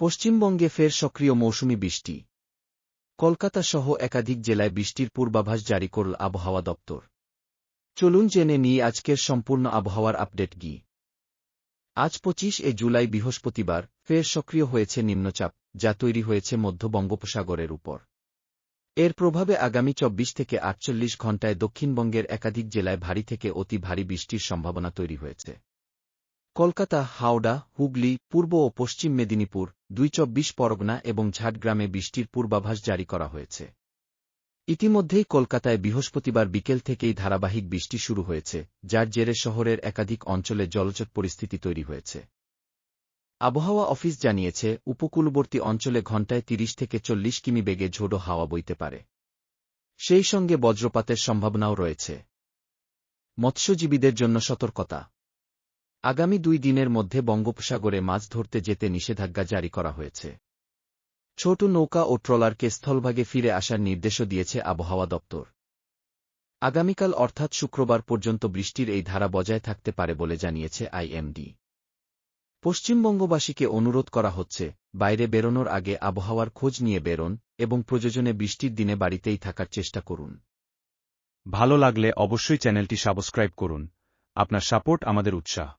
পশ্চিমবঙ্গে ফের সক্রিয় মৌসুমি বৃষ্টি। কলকাতা সহ একাধিক জেলায় বৃষ্টির পূর্বাভাস জারি করল আবহাওয়া দপ্তর। চলুন জেনে নিই আজকের সম্পূর্ণ আবহাওয়ার আপডেট গি আজ পঁচিশ এ জুলাই বৃহস্পতিবার ফের সক্রিয় হয়েছে নিম্নচাপ, যা তৈরি হয়েছে মধ্য বঙ্গোপসাগরের উপর। এর প্রভাবে আগামী চব্বিশ থেকে আটচল্লিশ ঘণ্টায় দক্ষিণবঙ্গের একাধিক জেলায় ভারী থেকে অতি ভারী বৃষ্টির সম্ভাবনা তৈরি হয়েছে। কলকাতা, হাওড়া, হুগলি, পূর্ব ও পশ্চিম মেদিনীপুর, দুই চব্বিশ পরগনা এবং ঝাড়গ্রামে বৃষ্টির পূর্বাভাস জারি করা হয়েছে। ইতিমধ্যেই কলকাতায় বৃহস্পতিবার বিকেল থেকেই ধারাবাহিক বৃষ্টি শুরু হয়েছে, যার জেরে শহরের একাধিক অঞ্চলে জলচট পরিস্থিতি তৈরি হয়েছে। আবহাওয়া অফিস জানিয়েছে, উপকূলবর্তী অঞ্চলে ঘণ্টায় তিরিশ থেকে চল্লিশ কিমি বেগে ঝোড়ো হাওয়া বইতে পারে। সেই সঙ্গে বজ্রপাতের সম্ভাবনাও রয়েছে। মৎস্যজীবীদের জন্য সতর্কতা। আগামী দুই দিনের মধ্যে বঙ্গোপসাগরে মাছ ধরতে যেতে নিষেধাজ্ঞা জারি করা হয়েছে। ছোট নৌকা ও ট্রলারকে স্থলভাগে ফিরে আসার নির্দেশও দিয়েছে আবহাওয়া দপ্তর। আগামীকাল অর্থাৎ শুক্রবার পর্যন্ত বৃষ্টির এই ধারা বজায় থাকতে পারে বলে জানিয়েছে আইএমডি। পশ্চিমবঙ্গবাসীকে অনুরোধ করা হচ্ছে, বাইরে বেরোনোর আগে আবহাওয়ার খোঁজ নিয়ে বেরোন এবং প্রয়োজনে বৃষ্টির দিনে বাড়িতেই থাকার চেষ্টা করুন। ভালো লাগলে অবশ্যই চ্যানেলটি সাবস্ক্রাইব করুন। আপনার সাপোর্ট আমাদের উৎসাহ।